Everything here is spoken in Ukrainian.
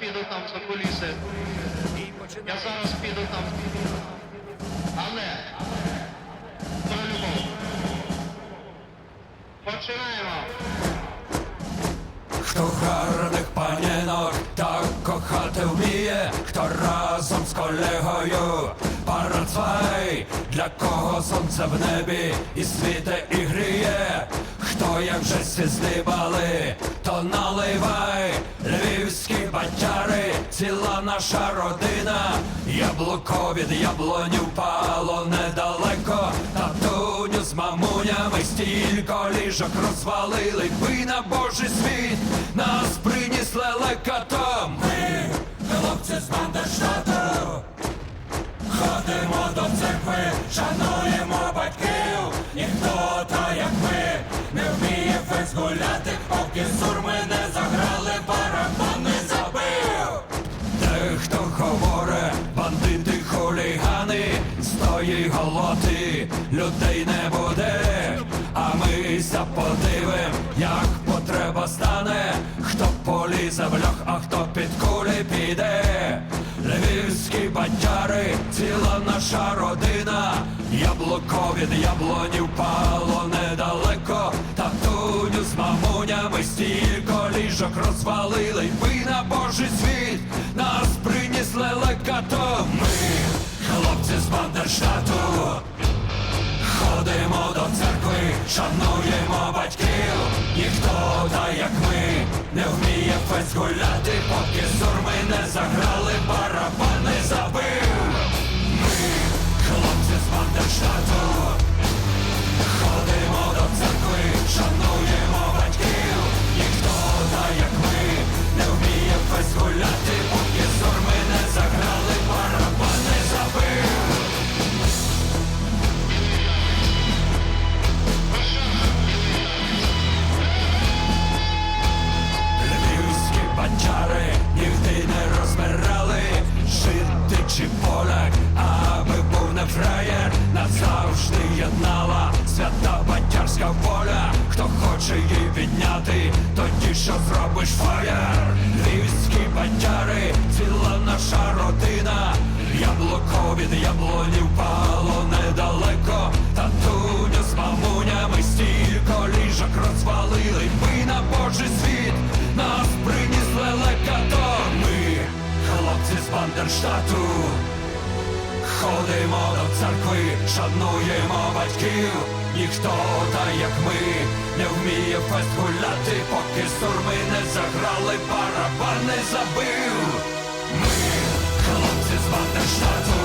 піду там за куліси. Я зараз піду там. Але про любов. Починаємо. Хто гарних панінок так кохати вміє, хто разом з колегою парацвай, для кого сонце в небі і світе і гріє, хто як вже сі здибали, то наливай, львівські батяри, ціла наша родина, яблуко від яблоню впало недалеко, татуню з мамунями стільки ліжок розвалили, ви на божий світ нас приніс лелекатом. Ми, хлопці з Бандерштату, ходимо до церкви, шануємо батьків, ніхто та як ми не вміє фест гуляти, поки сурми з голоти людей не буде. А ми подивим, як потреба стане, хто полізе в льох, а хто під кулі піде. Львівські бандяри, ціла наша родина, яблуко від яблоні впало недалеко, татуню з мамунями стільки ліжок розвалили, ви на божий світ нас приніс лелекато. Шануємо батьків, ніхто та як ми не вміє фест гуляти, поки сурми не заграли, бандярська воля. Хто хоче її підняти, тоді що зробиш фаєр. Львівські бандяри, ціла наша родина, яблуко від яблоні впало недалеко, татуню з мамунями стільки ліжок розвалили, ви на божий світ нас приніс лелекато. Ми, хлопці з Бандерштату, ходимо до церкви, шануємо батьків. Ніхто та як ми не вміє фест гуляти, поки сурми не заграли, барабан не забив. Ми, хлопці з Бандерштату,